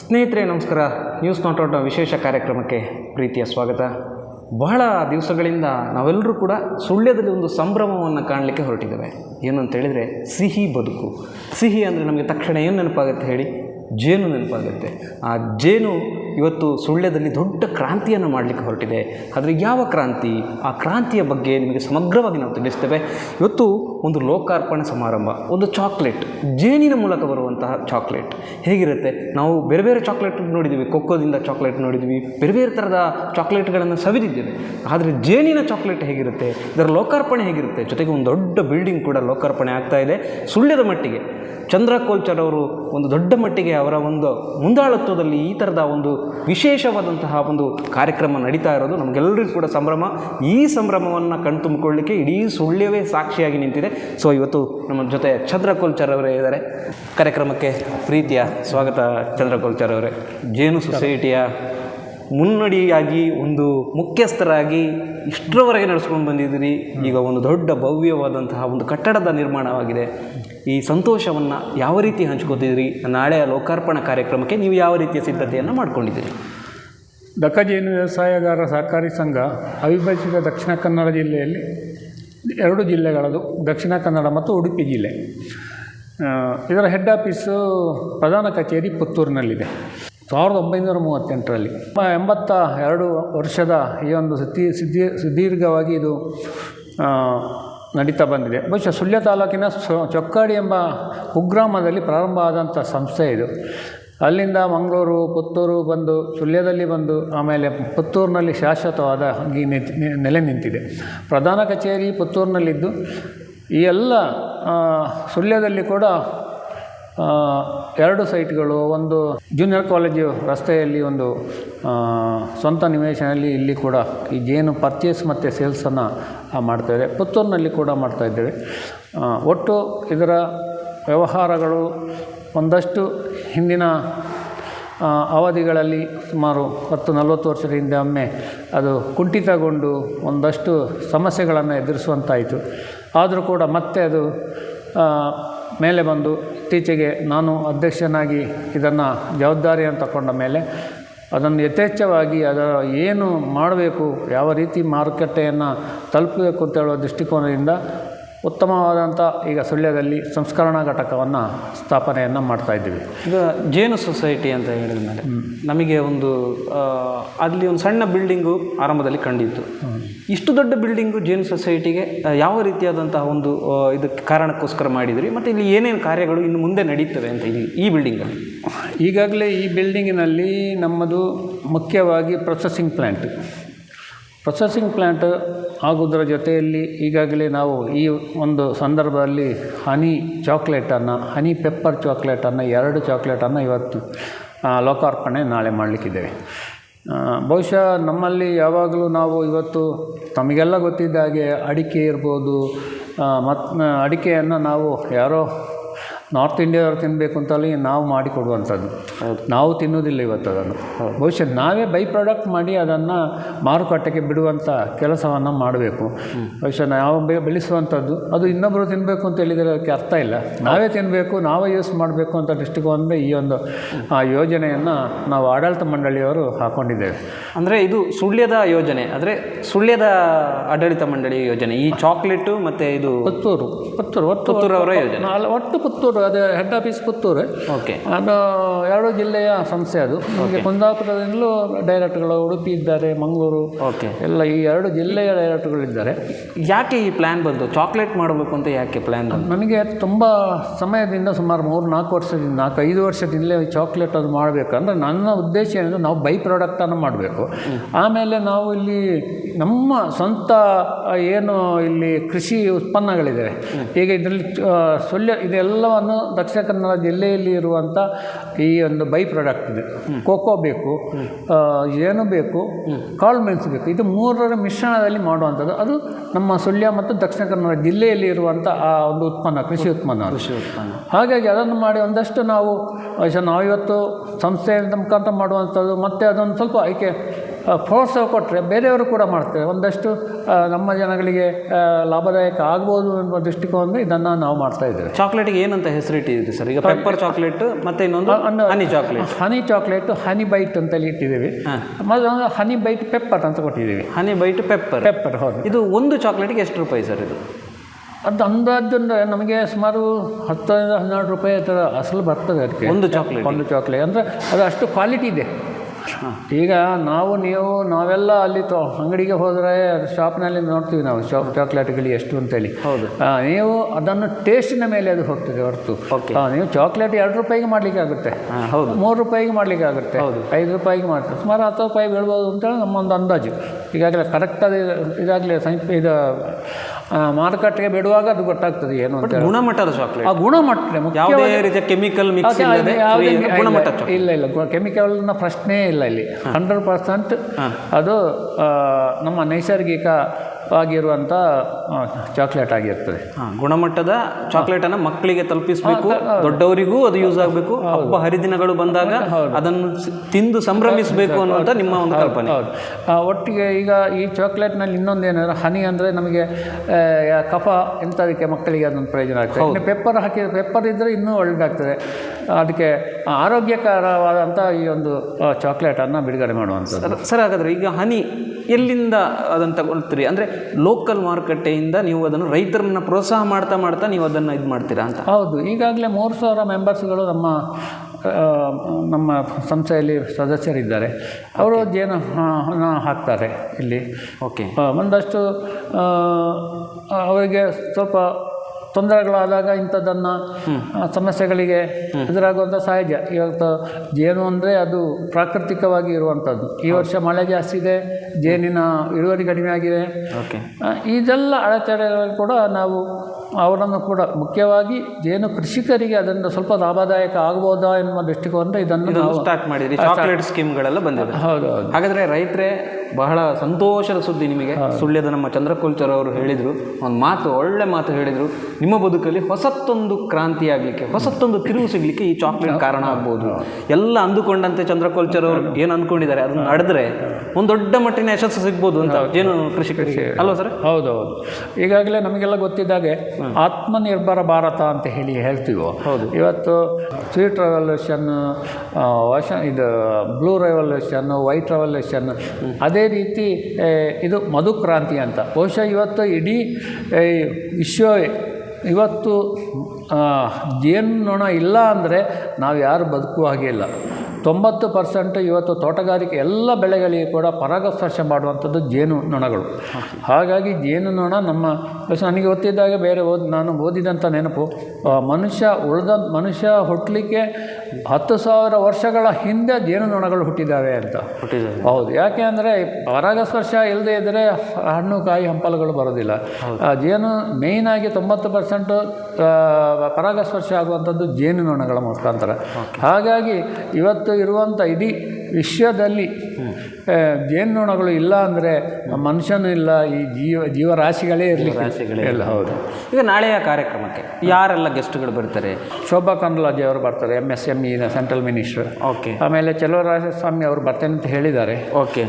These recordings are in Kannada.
ಸ್ನೇಹಿತರೆ, ನಮಸ್ಕಾರ. ನ್ಯೂಸ್ ನಾಟ್ ಔಟ್ನ ವಿಶೇಷ ಕಾರ್ಯಕ್ರಮಕ್ಕೆ ಪ್ರೀತಿಯ ಸ್ವಾಗತ. ಬಹಳ ದಿವಸಗಳಿಂದ ನಾವೆಲ್ಲರೂ ಕೂಡ ಸುಳ್ಯದಲ್ಲಿ ಒಂದು ಸಂಭ್ರಮವನ್ನು ಕಾಣಲಿಕ್ಕೆ ಹೊರಟಿದ್ದೇವೆ. ಏನು ಅಂತ ಹೇಳಿದರೆ, ಸಿಹಿ ಬದುಕು. ಸಿಹಿ ಅಂದರೆ ನಮಗೆ ತಕ್ಷಣ ಏನು ನೆನಪಾಗುತ್ತೆ ಹೇಳಿ? ಜೇನು ನೆನಪಾಗುತ್ತೆ. ಆ ಜೇನು ಇವತ್ತು ಸುಳ್ಯದಲ್ಲಿ ದೊಡ್ಡ ಕ್ರಾಂತಿಯನ್ನು ಮಾಡಲಿಕ್ಕೆ ಹೊರಟಿದೆ. ಆದರೆ ಯಾವ ಕ್ರಾಂತಿ? ಆ ಕ್ರಾಂತಿಯ ಬಗ್ಗೆ ನಿಮಗೆ ಸಮಗ್ರವಾಗಿ ನಾವು ತಿಳಿಸ್ತೇವೆ. ಇವತ್ತು ಒಂದು ಲೋಕಾರ್ಪಣೆ ಸಮಾರಂಭ, ಒಂದು ಚಾಕ್ಲೇಟ್, ಜೇನಿನ ಮೂಲಕ ಬರುವಂತಹ ಚಾಕ್ಲೇಟ್. ಹೇಗಿರುತ್ತೆ? ನಾವು ಬೇರೆ ಬೇರೆ ಚಾಕ್ಲೇಟ್ ನೋಡಿದ್ದೀವಿ, ಕೊಕ್ಕೋದಿಂದ ಚಾಕ್ಲೇಟ್ ನೋಡಿದ್ದೀವಿ, ಬೇರೆ ಬೇರೆ ಥರದ ಚಾಕ್ಲೇಟ್ಗಳನ್ನು ಸವಿದಿದ್ದೇವೆ. ಆದರೆ ಜೇನಿನ ಚಾಕ್ಲೇಟ್ ಹೇಗಿರುತ್ತೆ? ಇದರ ಲೋಕಾರ್ಪಣೆ ಹೇಗಿರುತ್ತೆ? ಜೊತೆಗೆ ಒಂದು ದೊಡ್ಡ ಬಿಲ್ಡಿಂಗ್ ಕೂಡ ಲೋಕಾರ್ಪಣೆ ಆಗ್ತಾ ಇದೆ, ಸುಳ್ಯದ ಮಟ್ಟಿಗೆ. ಚಂದ್ರ ಕೋಲ್ಚರ್ ಅವರು ಒಂದು ದೊಡ್ಡ ಮಟ್ಟಿಗೆ ಅವರ ಒಂದು ಮುಂದಾಳತ್ವದಲ್ಲಿ ಈ ಥರದ ಒಂದು ವಿಶೇಷವಾದಂತಹ ಒಂದು ಕಾರ್ಯಕ್ರಮ ನಡೀತಾ ಇರೋದು. ನಮಗೆಲ್ಲರಿಗೂ ಕೂಡ ಸಂಭ್ರಮ. ಈ ಸಂಭ್ರಮವನ್ನು ಕಣ್ತುಂಬಿಕೊಳ್ಳಿಕ್ಕೆ ಇಡೀ ಸುಳ್ಯವೇ ಸಾಕ್ಷಿಯಾಗಿ ನಿಂತಿದೆ. ಸೊ ಇವತ್ತು ನಮ್ಮ ಜೊತೆ ಚಂದ್ರ ಕೋಲ್ಚರ್ ಅವರೇ ಇದ್ದಾರೆ. ಕಾರ್ಯಕ್ರಮಕ್ಕೆ ಪ್ರೀತಿಯ ಸ್ವಾಗತ ಚಂದ್ರ ಕೋಲ್ಚರ್ ಅವರೇ. ಜೇನು ಸೊಸೈಟಿಯ ಮುನ್ನಡಿಯಾಗಿ ಒಂದು ಮುಖ್ಯಸ್ಥರಾಗಿ ಇಷ್ಟರವರೆಗೆ ನಡೆಸ್ಕೊಂಡು ಬಂದಿದ್ದೀರಿ. ಈಗ ಒಂದು ದೊಡ್ಡ ಭವ್ಯವಾದಂತಹ ಒಂದು ಕಟ್ಟಡದ ನಿರ್ಮಾಣವಾಗಿದೆ. ಈ ಸಂತೋಷವನ್ನು ಯಾವ ರೀತಿ ಹಂಚ್ಕೋತಿದ್ದೀರಿ? ನಾಳೆ ಲೋಕಾರ್ಪಣಾ ಕಾರ್ಯಕ್ರಮಕ್ಕೆ ನೀವು ಯಾವ ರೀತಿಯ ಸಿದ್ಧತೆಯನ್ನು ಮಾಡ್ಕೊಂಡಿದ್ದೀರಿ? ದಕ್ಕ ಜೇನು ವ್ಯವಸಾಯಗಾರ ಸಹಕಾರಿ ಸಂಘ ಅವಿಭಜಿತ ದಕ್ಷಿಣ ಕನ್ನಡ ಜಿಲ್ಲೆಯಲ್ಲಿ ಎರಡು ಜಿಲ್ಲೆಗಳದು, ದಕ್ಷಿಣ ಕನ್ನಡ ಮತ್ತು ಉಡುಪಿ ಜಿಲ್ಲೆ. ಇದರ ಹೆಡ್ ಆಫೀಸು ಪ್ರಧಾನ ಕಚೇರಿ ಪುತ್ತೂರಿನಲ್ಲಿದೆ. ಸಾವಿರದ ಒಂಬೈನೂರ ಮೂವತ್ತೆಂಟರಲ್ಲಿ. ಎಂಬತ್ತ ಎರಡು ವರ್ಷದ ಈ ಒಂದು ಸುದ್ದಿ ಸುದ್ದಿ ಸುದೀರ್ಘವಾಗಿ ಇದು ನಡೀತಾ ಬಂದಿದೆ. ಬಹುಶಃ ಸುಳ್ಯ ತಾಲೂಕಿನ ಚೊಕ್ಕಾಡಿ ಎಂಬ ಕುಗ್ರಾಮದಲ್ಲಿ ಪ್ರಾರಂಭ ಆದಂಥ ಸಂಸ್ಥೆ ಇದು. ಅಲ್ಲಿಂದ ಮಂಗಳೂರು, ಪುತ್ತೂರು ಬಂದು, ಸುಳ್ಯದಲ್ಲಿ ಬಂದು, ಆಮೇಲೆ ಪುತ್ತೂರಿನಲ್ಲಿ ಶಾಶ್ವತವಾದ ಈ ನೆಲೆ ನಿಂತಿದೆ. ಪ್ರಧಾನ ಕಚೇರಿ ಪುತ್ತೂರಿನಲ್ಲಿದ್ದು, ಈ ಎಲ್ಲ ಸುಳ್ಯದಲ್ಲಿ ಕೂಡ ಎರಡು ಸೈಟ್ಗಳು, ಒಂದು ಜೂನಿಯರ್ ಕಾಲೇಜು ರಸ್ತೆಯಲ್ಲಿ ಒಂದು ಸ್ವಂತ ನಿವೇಶನಲ್ಲಿ ಇಲ್ಲಿ ಕೂಡ ಈ ಜೇನು ಪರ್ಚೇಸ್ ಮತ್ತು ಸೇಲ್ಸನ್ನು ಮಾಡ್ತಾಯಿದೆ ಪುತ್ತೂರಿನಲ್ಲಿ ಕೂಡ ಮಾಡ್ತಾಯಿದ್ದೇವೆ ಒಟ್ಟು ಇದರ ವ್ಯವಹಾರಗಳು ಒಂದಷ್ಟು ಹಿಂದಿನ ಅವಧಿಗಳಲ್ಲಿ ಸುಮಾರು ಹತ್ತು, ನಲವತ್ತು ವರ್ಷದ ಹಿಂದೆ ಒಮ್ಮೆ ಅದು ಕುಂಠಿತಗೊಂಡು ಒಂದಷ್ಟು ಸಮಸ್ಯೆಗಳನ್ನು ಎದುರಿಸುವಂತಾಯಿತು. ಆದರೂ ಕೂಡ ಮತ್ತೆ ಅದು ಮೇಲೆ ಬಂದು ಇತ್ತೀಚೆಗೆ ನಾನು ಅಧ್ಯಕ್ಷನಾಗಿ ಇದನ್ನು ಜವಾಬ್ದಾರಿಯನ್ನು ತಗೊಂಡ ಮೇಲೆ ಅದನ್ನು ಯಥೇಚ್ಛವಾಗಿ ಅದರ ಏನು ಮಾಡಬೇಕು, ಯಾವ ರೀತಿ ಮಾರುಕಟ್ಟೆಯನ್ನು ತಲುಪಬೇಕು ಅಂತ ಹೇಳುವ ದೃಷ್ಟಿಕೋನದಿಂದ ಉತ್ತಮವಾದಂಥ ಈಗ ಸುಳ್ಯದಲ್ಲಿ ಸಂಸ್ಕರಣಾ ಘಟಕವನ್ನು ಸ್ಥಾಪನೆಯನ್ನು ಮಾಡ್ತಾ ಇದ್ದೀವಿ. ಈಗ ಜೇನು ಸೊಸೈಟಿ ಅಂತ ಹೇಳಿದ ಮೇಲೆ ನಮಗೆ ಒಂದು ಅಲ್ಲಿ ಒಂದು ಸಣ್ಣ ಬಿಲ್ಡಿಂಗು ಆರಂಭದಲ್ಲಿ ಕಂಡಿತ್ತು. ಇಷ್ಟು ದೊಡ್ಡ ಬಿಲ್ಡಿಂಗು ಜೇನು ಸೊಸೈಟಿಗೆ ಯಾವ ರೀತಿಯಾದಂತಹ ಒಂದು ಇದಕ್ಕೆ ಕಾರಣಕ್ಕೋಸ್ಕರ ಮಾಡಿದ್ರಿ? ಮತ್ತು ಇಲ್ಲಿ ಏನೇನು ಕಾರ್ಯಗಳು ಇನ್ನು ಮುಂದೆ ನಡೀತವೆ ಅಂತ ಇಲ್ಲಿ ಈ ಬಿಲ್ಡಿಂಗಲ್ಲಿ? ಈಗಾಗಲೇ ಈ ಬಿಲ್ಡಿಂಗಿನಲ್ಲಿ ನಮ್ಮದು ಮುಖ್ಯವಾಗಿ ಪ್ರೊಸೆಸಿಂಗ್ ಪ್ಲ್ಯಾಂಟ್ ಪ್ರೊಸೆಸಿಂಗ್ ಪ್ಲ್ಯಾಂಟ್ ಆಗುವುದರ ಜೊತೆಯಲ್ಲಿ ಈಗಾಗಲೇ ನಾವು ಈ ಒಂದು ಸಂದರ್ಭದಲ್ಲಿ ಹನಿ ಚಾಕ್ಲೇಟನ್ನು, ಹನಿ ಪೆಪ್ಪರ್ ಚಾಕ್ಲೇಟನ್ನು, ಎರಡು ಚಾಕ್ಲೇಟನ್ನು ಇವತ್ತು ಲೋಕಾರ್ಪಣೆ ನಾಳೆ ಮಾಡಲಿಕ್ಕಿದ್ದೇವೆ. ಬಹುಶಃ ನಮ್ಮಲ್ಲಿ ಯಾವಾಗಲೂ ನಾವು ಇವತ್ತು ತಮಗೆಲ್ಲ ಗೊತ್ತಿದ್ದ ಹಾಗೆ ಅಡಿಕೆ ಇರ್ಬೋದು ಮತ್ತು ಅಡಿಕೆಯನ್ನು ನಾವು ಯಾರೋ ನಾರ್ತ್ ಇಂಡಿಯಾದವ್ರು ತಿನ್ನಬೇಕು ಅಂತಲ್ಲಿ ನಾವು ಮಾಡಿ ಕೊಡುವಂಥದ್ದು. ನಾವು ತಿನ್ನೋದಿಲ್ಲ ಇವತ್ತು ಅದನ್ನು. ಬಹುಶಃ ನಾವೇ ಬೈ ಪ್ರಾಡಕ್ಟ್ ಮಾಡಿ ಅದನ್ನು ಮಾರುಕಟ್ಟೆಗೆ ಬಿಡುವಂಥ ಕೆಲಸವನ್ನು ಮಾಡಬೇಕು. ಬಹುಶಃ ನಾವು ಬೆಳೆಸುವಂಥದ್ದು ಅದು ಇನ್ನೊಬ್ಬರು ತಿನ್ನಬೇಕು ಅಂತ ಹೇಳಿದರೆ ಅದಕ್ಕೆ ಅರ್ಥ ಇಲ್ಲ. ನಾವೇ ತಿನ್ನಬೇಕು ನಾವೇ ಯೂಸ್ ಮಾಡಬೇಕು ಅಂತ ದೃಷ್ಟಿಕೋನದ ಈ ಒಂದು ಆ, ಯೋಜನೆಯನ್ನು ನಾವು ಆಡಳಿತ ಮಂಡಳಿಯವರು ಹಾಕ್ಕೊಂಡಿದ್ದೇವೆ ಅಂದರೆ ಇದು ಸುಳ್ಯದ ಯೋಜನೆ ಅಂದರೆ ಸುಳ್ಯದ ಆಡಳಿತ ಮಂಡಳಿ ಯೋಜನೆ ಈ ಚಾಕ್ಲೇಟು ಮತ್ತು ಇದು ಪುತ್ತೂರು ಪುತ್ತೂರು ಒಟ್ಟು ಪುತ್ತೂರು ಅವರ ಯೋಜನೆ. ಅಲ್ಲ ಒಟ್ಟು ಪುತ್ತೂರು ಅದು ಹೆಡ್ ಆಫೀಸ್ ಪುತ್ತೂರು. ಓಕೆ ಅದು ಎರಡು ಜಿಲ್ಲೆಯ ಸಂಸ್ಥೆ ಅದು. ನಮಗೆ ಕುಂದಾಪುರದಿಂದಲೂ ಡೈರೆಕ್ಟ್ಗಳು ಉಡುಪಿ ಇದ್ದಾರೆ ಮಂಗಳೂರು. ಓಕೆ ಎಲ್ಲ ಈ ಎರಡು ಜಿಲ್ಲೆಯ ಡೈರೆಕ್ಟ್ಗಳಿದ್ದಾರೆ ಯಾಕೆ ಈ ಪ್ಲ್ಯಾನ್ ಬಂತು? ಚಾಕ್ಲೇಟ್ ಮಾಡಬೇಕು ಅಂತ ಯಾಕೆ ಪ್ಲ್ಯಾನ್ ಬಂತು? ನನಗೆ ತುಂಬ ಸಮಯದಿಂದ ಸುಮಾರು ಮೂರು ನಾಲ್ಕು ವರ್ಷದಿಂದ ನಾಲ್ಕು ಐದು ವರ್ಷದಿಂದಲೇ ಚಾಕ್ಲೇಟ್ ಅದು ಮಾಡಬೇಕು. ಅಂದರೆ ನನ್ನ ಉದ್ದೇಶ ಏನಂದರೆ ನಾವು ಬೈ ಪ್ರಾಡಕ್ಟನ್ನು ಮಾಡಬೇಕು. ಆಮೇಲೆ ನಾವು ಇಲ್ಲಿ ನಮ್ಮ ಸ್ವಂತ ಏನು ಇಲ್ಲಿ ಕೃಷಿ ಉತ್ಪನ್ನಗಳಿದೆ. ಈಗ ಇದರಲ್ಲಿ ಸೊಳ್ಳೆ ಸುಳ್ಯ ದಕ್ಷಿಣ ಕನ್ನಡ ಜಿಲ್ಲೆಯಲ್ಲಿ ಇರುವಂಥ ಈ ಒಂದು ಬೈ ಪ್ರಾಡಕ್ಟ್ ಇದೆ. ಕೋಕೋ ಬೇಕು ಏನು ಬೇಕು ಕಾಳು ಮೆಣಸು ಬೇಕು. ಇದು ಮೂರರ ಮಿಶ್ರಣದಲ್ಲಿ ಮಾಡುವಂಥದ್ದು. ಅದು ನಮ್ಮ ಸುಳ್ಯ ಮತ್ತು ದಕ್ಷಿಣ ಕನ್ನಡ ಜಿಲ್ಲೆಯಲ್ಲಿ ಇರುವಂಥ ಆ ಒಂದು ಉತ್ಪನ್ನ ಕೃಷಿ ಉತ್ಪನ್ನ. ಕೃಷಿ ಉತ್ಪನ್ನ. ಹಾಗಾಗಿ ಅದನ್ನು ಮಾಡಿ ಒಂದಷ್ಟು ನಾವು ನಾವು ಇವತ್ತು ಸಂಸ್ಥೆಯ ಮುಖಾಂತರ ಮಾಡುವಂಥದ್ದು ಮತ್ತು ಅದೊಂದು ಸ್ವಲ್ಪ ಆಯ್ಕೆ ಪ್ರೋತ್ಸಾಹ ಕೊಟ್ಟರೆ ಬೇರೆಯವರು ಕೂಡ ಮಾಡ್ತಾರೆ. ಒಂದಷ್ಟು ನಮ್ಮ ಜನಗಳಿಗೆ ಲಾಭದಾಯಕ ಆಗ್ಬೋದು ಎಂಬ ದೃಷ್ಟಿಕೋನ ಇದನ್ನು ನಾವು ಮಾಡ್ತಾ ಇದ್ದೇವೆ. ಚಾಕ್ಲೇಟಿಗೆ ಏನಂತ ಹೆಸರಿಟ್ಟಿದ್ದೀರಿ ಸರ್? ಈಗ ಪೆಪ್ಪರ್ ಚಾಕ್ಲೇಟ್ ಮತ್ತೆ ಇನ್ನೊಂದು honey chocolate. Honey chocolate honey bite ಅಂತೇಳಿ ಇಟ್ಟಿದ್ದೀವಿ. ಮತ್ತು ಹನಿ ಬೈಟ್ ಪೆಪ್ಪರ್ ಅಂತ ಕೊಟ್ಟಿದ್ದೀವಿ. ಹನಿ ಬೈಟ್ ಪೆಪ್ಪರ್. ಪೆಪ್ಪರ್ ಹೌದು. ಇದು ಒಂದು ಚಾಕ್ಲೇಟಿಗೆ ಎಷ್ಟು ರೂಪಾಯಿ ಸರ್ ಇದು? ಅದು ಅಂದಾಜು ಅಂದರೆ ನಮಗೆ ಸುಮಾರು ಹತ್ತರಿಂದ ಹನ್ನೆರಡು ರೂಪಾಯಿ ಥರ ಅಸಲು ಬರ್ತದೆ ಅದಕ್ಕೆ. ಒಂದು ಚಾಕ್ಲೇಟ್. ಒಂದು ಚಾಕ್ಲೇಟ್. ಅಂದರೆ ಅದು ಅಷ್ಟು ಕ್ವಾಲಿಟಿ ಇದೆ. ಈಗ ನಾವು ನೀವು ನಾವೆಲ್ಲ ಅಲ್ಲಿ ತೊ ಅಂಗಡಿಗೆ ಹೋದರೆ ಶಾಪ್ನಲ್ಲಿ ನೋಡ್ತೀವಿ ನಾವು ಶಾಪ್ ಚಾಕ್ಲೇಟ್ಗಳು ಎಷ್ಟು ಅಂತೇಳಿ. ಹೌದು. ನೀವು ಅದನ್ನು ಟೇಸ್ಟಿನ ಮೇಲೆ ಅದು ಹೋಗ್ತದೆ ಹೊರತು. ನೀವು ಚಾಕ್ಲೇಟ್ ಎರಡು ರೂಪಾಯಿಗೆ ಮಾಡಲಿಕ್ಕೆ ಆಗುತ್ತೆ. ಹಾಂ ಹೌದು. ಮೂರು ರೂಪಾಯಿಗೆ ಮಾಡಲಿಕ್ಕೆ ಆಗುತ್ತೆ. ಹೌದು. ಐದು ರೂಪಾಯಿಗೆ ಮಾಡ್ತಾರೆ ಸುಮಾರು ಹತ್ತು ರೂಪಾಯಿ ಬೀಳ್ಬೋದು ಅಂತೇಳಿ ನಮ್ಮೊಂದು ಅಂದಾಜು. ಈಗಾಗಲೇ ಕರೆಕ್ಟಾದ ಇದಾಗಲೇ ಸಂಪ ಇದು ಮಾರುಕಟ್ಟೆಗೆ ಬಿಡುವಾಗ ಅದು ಗೊತ್ತಾಗ್ತದೆ ಏನು ಅಂತ. ಗುಣಮಟ್ಟದ ಚಾಕ್ಲೇಟ್ ಆ ಗುಣಮಟ್ಟ ಯಾವುದೇ ರೀತಿಯ ಕೆಮಿಕಲ್ ಮಿಕ್ಸ್ ಗುಣಮಟ್ಟ. ಇಲ್ಲ ಇಲ್ಲ ಕೆಮಿಕಲ್ನ ಪ್ರಶ್ನೆ ಇಲ್ಲ ಇಲ್ಲಿ ಹಂಡ್ರೆಡ್ ಪರ್ಸೆಂಟ್ ಅದು ನಮ್ಮ ನಮ್ಮ ನೈಸರ್ಗಿಕವಾಗಿರುವಂಥ ಚಾಕ್ಲೇಟ್ ಆಗಿರ್ತದೆ. ಗುಣಮಟ್ಟದ ಚಾಕ್ಲೇಟನ್ನು ಮಕ್ಕಳಿಗೆ ತಲುಪಿಸಬೇಕು ದೊಡ್ಡವರಿಗೂ ಅದು ಯೂಸ್ ಆಗಬೇಕು. ಹಬ್ಬ ಹರಿದಿನಗಳು ಬಂದಾಗ ಅದನ್ನು ತಿಂದು ಸಂಭ್ರಮಿಸಬೇಕು ಅನ್ನುವಂಥ ನಿಮ್ಮ ಒಂದು ಕಲ್ಪನೆ. ಒಟ್ಟಿಗೆ ಈಗ ಈ ಚಾಕ್ಲೇಟ್ನಲ್ಲಿ ಇನ್ನೊಂದು ಏನಾದರೂ ಹನಿ ಅಂದರೆ ನಮಗೆ ಕಫ ಎಂಥದಕ್ಕೆ ಮಕ್ಕಳಿಗೆ ಅದೊಂದು ಪ್ರಯೋಜನ ಆಗ್ತದೆ. ಪೇಪರ್ ಪೆಪ್ಪರ್ ಹಾಕಿ ಪೆಪ್ಪರ್ ಇದ್ದರೆ ಇನ್ನೂ ಒಳ್ಳೆದಾಗ್ತದೆ. ಅದಕ್ಕೆ ಆರೋಗ್ಯಕರವಾದಂಥ ಈ ಒಂದು ಚಾಕ್ಲೇಟನ್ನು ಬಿಡುಗಡೆ ಮಾಡುವಂಥದ್ದು. ಸರ್- ಹಾಗಾದ್ರೆ ಈಗ ಹನಿ ಎಲ್ಲಿಂದ ಅದನ್ನು ತಗೊಳ್ತೀರಿ? ಅಂದರೆ ಲೋಕಲ್ ಮಾರುಕಟ್ಟೆಯಿಂದ ನೀವು ಅದನ್ನು ರೈತರನ್ನ ಪ್ರೋತ್ಸಾಹ ಮಾಡ್ತಾ ಮಾಡ್ತಾ ನೀವು ಅದನ್ನು ಇದು ಮಾಡ್ತೀರಾ ಅಂತ. ಹೌದು ಈಗಾಗಲೇ ಮೂರು ಸಾವಿರ ಮೆಂಬರ್ಸ್ಗಳು ನಮ್ಮ ನಮ್ಮ ಸಂಸ್ಥೆಯಲ್ಲಿ ಸದಸ್ಯರಿದ್ದಾರೆ. ಅವರು ಜೇನು ಹಾಕ್ತಾರೆ ಇಲ್ಲಿ. ಓಕೆ ಒಂದಷ್ಟು ಅವರಿಗೆ ಸ್ವಲ್ಪ ತೊಂದರೆಗಳಾದಾಗ ಇಂಥದ್ದನ್ನು ಸಮಸ್ಯೆಗಳಿಗೆ ಎದುರಾಗುವಂಥ ಸಹಜ ಇವತ್ತು ಜೇನು ಅಂದರೆ ಅದು ಪ್ರಾಕೃತಿಕವಾಗಿ ಇರುವಂಥದ್ದು. ಈ ವರ್ಷ ಮಳೆ ಜಾಸ್ತಿ ಇದೆ ಜೇನಿನ ಇಳುವರಿ ಕಡಿಮೆ ಆಗಿದೆ. ಇದೆಲ್ಲ ಅಳತೆಗಳಲ್ಲಿ ಕೂಡ ನಾವು ಅವರನ್ನು ಕೂಡ ಮುಖ್ಯವಾಗಿ ಜೇನು ಕೃಷಿಕರಿಗೆ ಅದರಿಂದ ಸ್ವಲ್ಪ ಲಾಭದಾಯಕ ಆಗ್ಬೋದಾ ಎನ್ನುವ ದೃಷ್ಟಿಕೋನ ಇದನ್ನು ಸ್ಟಾರ್ಟ್ ಮಾಡಿದ್ರಿ ಚಾಕ್ಲೇಟ್ ಸ್ಕೀಮ್ಗಳೆಲ್ಲ ಬಂದಿದೆ. ಹೌದು. ಹಾಗಾದ್ರೆ ರೈತರೇ ಬಹಳ ಸಂತೋಷದ ಸುದ್ದಿ ನಿಮಗೆ. ಸುಳ್ಯದ ನಮ್ಮ ಚಂದ್ರಕುಲ್ಚರ್ ಅವರು ಹೇಳಿದರು ಒಂದು ಮಾತು ಒಳ್ಳೆ ಮಾತು ಹೇಳಿದರು. ನಿಮ್ಮ ಬದುಕಲ್ಲಿ ಹೊಸತ್ತೊಂದು ಕ್ರಾಂತಿ ಆಗಲಿಕ್ಕೆ ಹೊಸತ್ತೊಂದು ತಿರುವು ಸಿಗಲಿಕ್ಕೆ ಈ ಚಾಕ್ಲೇಟ್ ಕಾರಣ ಆಗ್ಬೋದು. ಎಲ್ಲ ಅಂದುಕೊಂಡಂತೆ ಚಂದ್ರಕುಲ್ಚರ್ ಅವರು ಏನು ಅಂದ್ಕೊಂಡಿದ್ದಾರೆ ಅದನ್ನು ನಡೆದ್ರೆ ಒಂದು ದೊಡ್ಡ ಮಟ್ಟಿನ ಯಶಸ್ಸು ಸಿಗ್ಬೋದು ಅಂತ ಏನು ಕೃಷಿ ಕೃಷಿ? ಅಲ್ವಾ ಸರ್? ಹೌದು ಹೌದು ಈಗಾಗಲೇ ನಮಗೆಲ್ಲ ಗೊತ್ತಿದ್ದಾಗೆ ಆತ್ಮನಿರ್ಭರ ಭಾರತ ಅಂತ ಹೇಳಿ ಹೇಳ್ತೀವೋ? ಹೌದು. ಇವತ್ತು ಸ್ವೀಟ್ ರೆವಲ್ಯೂಷನ್ ವಾಷ ಇದು ಬ್ಲೂ ರೆವಲ್ಯೂಷನ್ ವೈಟ್ ರೆವಲ್ಯೂಷನ್ ಅದೇ ರೀತಿ ಏ, ಇದು ಮಧುಕ್ರಾಂತಿ ಅಂತ. ಬಹುಶಃ ಇವತ್ತು ಇಡೀ ವಿಶ್ವ ಇವತ್ತು ಜೇನು ಜೇನುನೊಣ ಇಲ್ಲ ಅಂದರೆ ನಾವು ಯಾರು ಬದುಕುವ ಹಾಗೆ ಇಲ್ಲ. ತೊಂಬತ್ತು ಪರ್ಸೆಂಟ್ ಇವತ್ತು ತೋಟಗಾರಿಕೆ ಎಲ್ಲ ಬೆಳೆಗಳಿಗೆ ಕೂಡ ಪರಾಗಸ್ಪರ್ಶ ಮಾಡುವಂಥದ್ದು ಜೇನು ನೊಣಗಳು. ಹಾಗಾಗಿ ಜೇನು ನೊಣ ನಮ್ಮ ನನಗೆ ಗೊತ್ತಿದ್ದಾಗ ಬೇರೆ ಓದಿ ನಾನು ಓದಿದಂಥ ನೆನಪು ಮನುಷ್ಯ ಉಳಿದ ಮನುಷ್ಯ ಹುಟ್ಟಲಿಕ್ಕೆ ಹತ್ತು ಸಾವಿರ ವರ್ಷಗಳ ಹಿಂದೆ ಜೇನು ನೊಣಗಳು ಹುಟ್ಟಿದ್ದಾವೆ ಅಂತ. ಹೌದು. ಯಾಕೆ ಅಂದರೆ ಪರಾಗಸ್ಪರ್ಶ ಇಲ್ಲದೇ ಇದ್ದರೆ ಹಣ್ಣು ಕಾಯಿ ಹಂಪಲುಗಳು ಬರೋದಿಲ್ಲ. ಆ, ಜೇನು ಆಗಿ ತೊಂಬತ್ತು ಪರ್ಸೆಂಟು ಪರಾಗಸ್ಪರ್ಶ ಆಗುವಂಥದ್ದು ಜೇನು ನೊಣಗಳ ಮುಖಾಂತರ. ಹಾಗಾಗಿ ಇವತ್ತು ಇರುವಂಥ ಇಡೀ ವಿಶ್ವದಲ್ಲಿ ಜೇನುನೊಣಗಳು ಇಲ್ಲ ಅಂದರೆ ಮನುಷ್ಯನೂ ಇಲ್ಲ ಈ ಜೀವ ಜೀವರಾಶಿಗಳೇ ಇರಲಿ ರಾಶಿಗಳೇ ಇಲ್ಲ. ಹೌದು. ಈಗ ನಾಳೆಯ ಕಾರ್ಯಕ್ರಮಕ್ಕೆ ಯಾರೆಲ್ಲ ಗೆಸ್ಟ್ಗಳು ಬರ್ತಾರೆ? ಶೋಭಾ ಕಂದ್ಲಾಜಿ ಅವರು ಬರ್ತಾರೆ M S M E central minister okay. ಆಮೇಲೆ ಸ್ವಾಮಿ ಅವರು ಬರ್ತೇನೆ ಅಂತ ಹೇಳಿದ್ದಾರೆ. ಓಕೆ.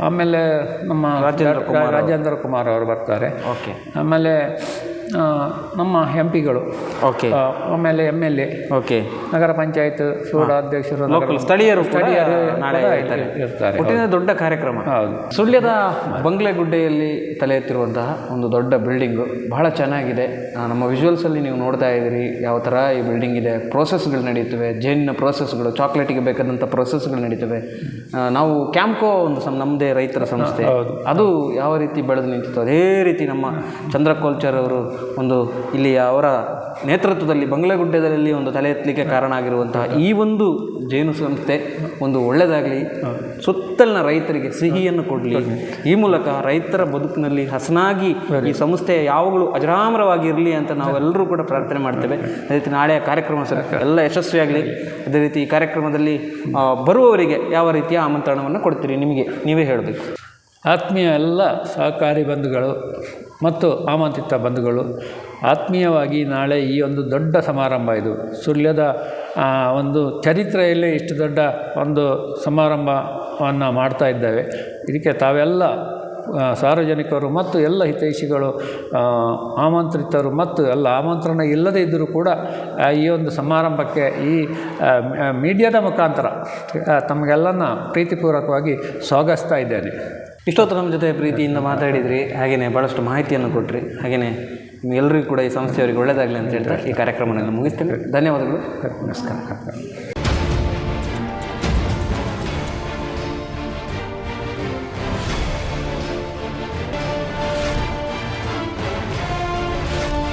ಆಮೇಲೆ ನಮ್ಮ ರಾಜೇಂದ್ರ ಕುಮಾರ್ ರಾಜೇಂದ್ರ ಕುಮಾರ್ ಅವರು ಬರ್ತಾರೆ. ಓಕೆ. ಆಮೇಲೆ ನಮ್ಮ ಎಂ ಪಿಗಳು ಓಕೆ ಆಮೇಲೆ ಎಂ ಎಲ್ ಎ ಓಕೆ ನಗರ ಪಂಚಾಯತ್ ಸೂಡ ಅಧ್ಯಕ್ಷರು ಲೋಕಲ್ ಸ್ಥಳೀಯರು ಸ್ಥಳೀಯರು ಇರ್ತಾರೆ. ಒಟ್ಟಿನ ದೊಡ್ಡ ಕಾರ್ಯಕ್ರಮ. ಹೌದು. ಸುಳ್ಯದ ಬಂಗ್ಲೆಗುಡ್ಡೆಯಲ್ಲಿ ತಲೆ ಎತ್ತಿರುವಂತಹ ಒಂದು ದೊಡ್ಡ ಬಿಲ್ಡಿಂಗು ಬಹಳ ಚೆನ್ನಾಗಿದೆ. ನಮ್ಮ ವಿಜುವಲ್ಸಲ್ಲಿ ನೀವು ನೋಡ್ತಾ ಇದ್ದೀರಿ ಯಾವ ಥರ ಈ ಬಿಲ್ಡಿಂಗ್ ಇದೆ. ಪ್ರೋಸೆಸ್ಗಳು ನಡೀತವೆ. ಜೇನಿನ ಪ್ರೋಸೆಸ್ಗಳು ಚಾಕ್ಲೇಟಿಗೆ ಬೇಕಾದಂಥ ಪ್ರೋಸೆಸ್ಗಳು ನಡೀತವೆ. ನಾವು ಕ್ಯಾಂಪ್ಕೋ ಒಂದು ಸಂ ನಮ್ಮದೇ ರೈತರ ಸಂಸ್ಥೆ. ಅದು ಯಾವ ರೀತಿ ಬೆಳೆದು ನಿಂತಿತ್ತು? ಅದೇ ರೀತಿ ನಮ್ಮ ಚಂದ್ರಕೋಲ್ಚರ್ ಅವರು ಒಂದು ಇಲ್ಲಿ ಅವರ ನೇತೃತ್ವದಲ್ಲಿ ಬಂಗ್ಲೆಗುಡ್ಡದಲ್ಲಿ ಒಂದು ತಲೆ ಎತ್ತಲಿಕ್ಕೆ ಕಾರಣ ಆಗಿರುವಂತಹ ಈ ಒಂದು ಜೇನು ಸಂಸ್ಥೆ ಒಂದು ಒಳ್ಳೆಯದಾಗಲಿ ಸುತ್ತಲಿನ ರೈತರಿಗೆ ಸಿಹಿಯನ್ನು ಕೊಡಲಿ. ಈ ಮೂಲಕ ರೈತರ ಬದುಕಿನಲ್ಲಿ ಹಸನಾಗಿ ಈ ಸಂಸ್ಥೆ ಯಾವಾಗಲೂ ಅಜರಾಮರವಾಗಿ ಇರಲಿ ಅಂತ ನಾವೆಲ್ಲರೂ ಕೂಡ ಪ್ರಾರ್ಥನೆ ಮಾಡ್ತೇವೆ. ಅದೇ ರೀತಿ ನಾಳೆಯ ಕಾರ್ಯಕ್ರಮ ಸರ್, ಎಲ್ಲ ಯಶಸ್ವಿಯಾಗಲಿ. ಅದೇ ರೀತಿ ಈ ಕಾರ್ಯಕ್ರಮದಲ್ಲಿ ಬರುವವರಿಗೆ ಯಾವ ರೀತಿಯ ಆಮಂತ್ರಣವನ್ನು ಕೊಡ್ತೀರಿ ನಿಮಗೆ, ನೀವೇ ಹೇಳಬೇಕು. ಆತ್ಮೀಯ ಎಲ್ಲ ಸಹಕಾರಿ ಬಂಧುಗಳು ಮತ್ತು ಆಮಂತ್ರಿತ ಬಂಧುಗಳು, ಆತ್ಮೀಯವಾಗಿ ನಾಳೆ ಈ ಒಂದು ದೊಡ್ಡ ಸಮಾರಂಭ ಇದು. ಸುಳ್ಯದ ಒಂದು ಚರಿತ್ರೆಯಲ್ಲಿ ಇಷ್ಟು ದೊಡ್ಡ ಒಂದು ಸಮಾರಂಭವನ್ನು ಮಾಡ್ತಾ ಇದ್ದೇವೆ. ಇದಕ್ಕೆ ತಾವೆಲ್ಲ ಸಾರ್ವಜನಿಕರು ಮತ್ತು ಎಲ್ಲ ಹಿತೈಷಿಗಳು ಆಮಂತ್ರಿತರು ಮತ್ತು ಎಲ್ಲ ಆಮಂತ್ರಣ ಇಲ್ಲದೇ ಇದ್ದರೂ ಕೂಡ ಈ ಒಂದು ಸಮಾರಂಭಕ್ಕೆ ಈ ಮೀಡಿಯಾದ ಮುಖಾಂತರ ತಮಗೆಲ್ಲನ ಪ್ರೀತಿಪೂರ್ವಕವಾಗಿ ಸ್ವಾಗತಿಸ್ತಾ ಇದ್ದೇನೆ. ಇಷ್ಟೊತ್ತು ನಮ್ಮ ಜೊತೆ ಪ್ರೀತಿಯಿಂದ ಮಾತಾಡಿದ್ರಿ ಹಾಗೆಯೇ ಭಾಳಷ್ಟು ಮಾಹಿತಿಯನ್ನು ಕೊಟ್ಟರಿ ಹಾಗೆಯೇ ಎಲ್ಲರಿಗೂ ಕೂಡ ಈ ಸಂಸ್ಥೆಯವರಿಗೆ ಒಳ್ಳೆಯದಾಗಲಿ ಅಂತ ಹೇಳ್ತಾ ಈ ಕಾರ್ಯಕ್ರಮವನ್ನು ಮುಗಿಸ್ತೇನೆ. ಧನ್ಯವಾದಗಳು, ನಮಸ್ಕಾರ.